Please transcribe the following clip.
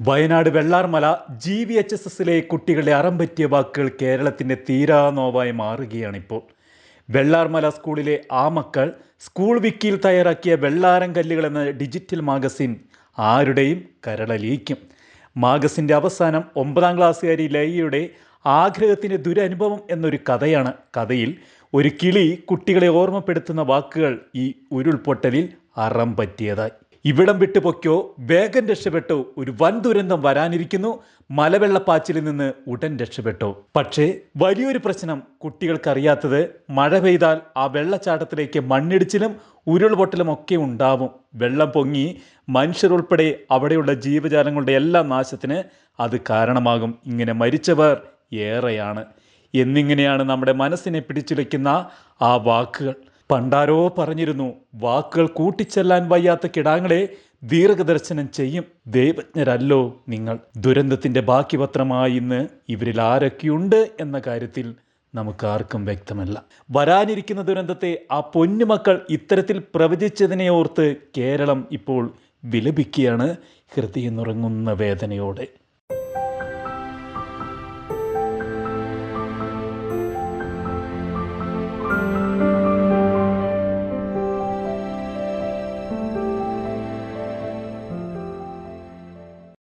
Wayanad Vellarmala G V H S എസിലെ കുട്ടികളുടെ അറം പറ്റിയ വാക്കുകൾ കേരളത്തിന്റെ തീരാനോവായി മാറുകയാണിപ്പോൾ. വെള്ളാർമല സ്കൂളിലെ ആ മക്കൾ സ്കൂൾ വിക്കിയിൽ തയ്യാറാക്കിയ വെള്ളാരം കല്ലുകൾ എന്ന ഡിജിറ്റൽ മാഗസിൻ ആരുടെയും കരളലിയിക്കും. മാഗസിന്റെ അവസാനം ഒമ്പതാം ക്ലാസ്സുകാരി ലയയുടെ ആഗ്രഹത്തിന്റെ ദുരനുഭവം എന്നൊരു കഥയാണ്. കഥയിൽ ഒരു കിളി കുട്ടികളെ ഓർമ്മപ്പെടുത്തുന്ന വാക്കുകൾ ഈ ഉരുൾപൊട്ടലിൽ അറം പറ്റിയതായി ഇവിടം വിട്ടു പൊയ്ക്കോ. വേഗം രക്ഷപ്പെട്ടോ. ഒരു വൻ ദുരന്തം വരാനിരിക്കുന്നു. മലവെള്ളപ്പാച്ചിലിൽ നിന്ന് ഉടൻ രക്ഷപ്പെട്ടോ. പക്ഷേ വലിയൊരു പ്രശ്നം കുട്ടികൾക്കറിയാത്തത്. മഴ പെയ്താൽ ആ വെള്ളച്ചാട്ടത്തിലേക്ക് മണ്ണിടിച്ചിലും ഉരുൾപൊട്ടലും ഒക്കെ ഉണ്ടാവും. വെള്ളം പൊങ്ങി മനുഷ്യരുൾപ്പെടെ അവിടെയുള്ള ജീവജാലങ്ങളുടെ എല്ലാ നാശത്തിന് അത് കാരണമാകും. ഇങ്ങനെ മരിച്ചവർ ഏറെയാണ്. എന്നിങ്ങനെയാണ് നമ്മുടെ മനസ്സിനെ പിടിച്ചുലയ്ക്കുന്ന ആ വാക്കുകൾ. പണ്ടാരോ പറഞ്ഞിരുന്നു വാക്കുകൾ കൂട്ടിച്ചെല്ലാൻ വയ്യാത്ത കിടാങ്ങളെ ദീർഘദർശനം ചെയ്യും ദൈവജ്ഞരല്ലോ നിങ്ങൾ. ദുരന്തത്തിന്റെ ബാക്കി പത്രമായി ഇന്ന് ഇവരിൽ ആരൊക്കെയുണ്ട് എന്ന കാര്യത്തിൽ നമുക്കാർക്കും വ്യക്തമല്ല. വരാനിരിക്കുന്ന ദുരന്തത്തെ ആ പൊന്നുമക്കൾ ഇത്തരത്തിൽ പ്രവചിച്ചതിനെ ഓർത്ത് കേരളം ഇപ്പോൾ വിലപിക്കുകയാണ് ഹൃദയം നുറങ്ങുന്ന വേദനയോടെ.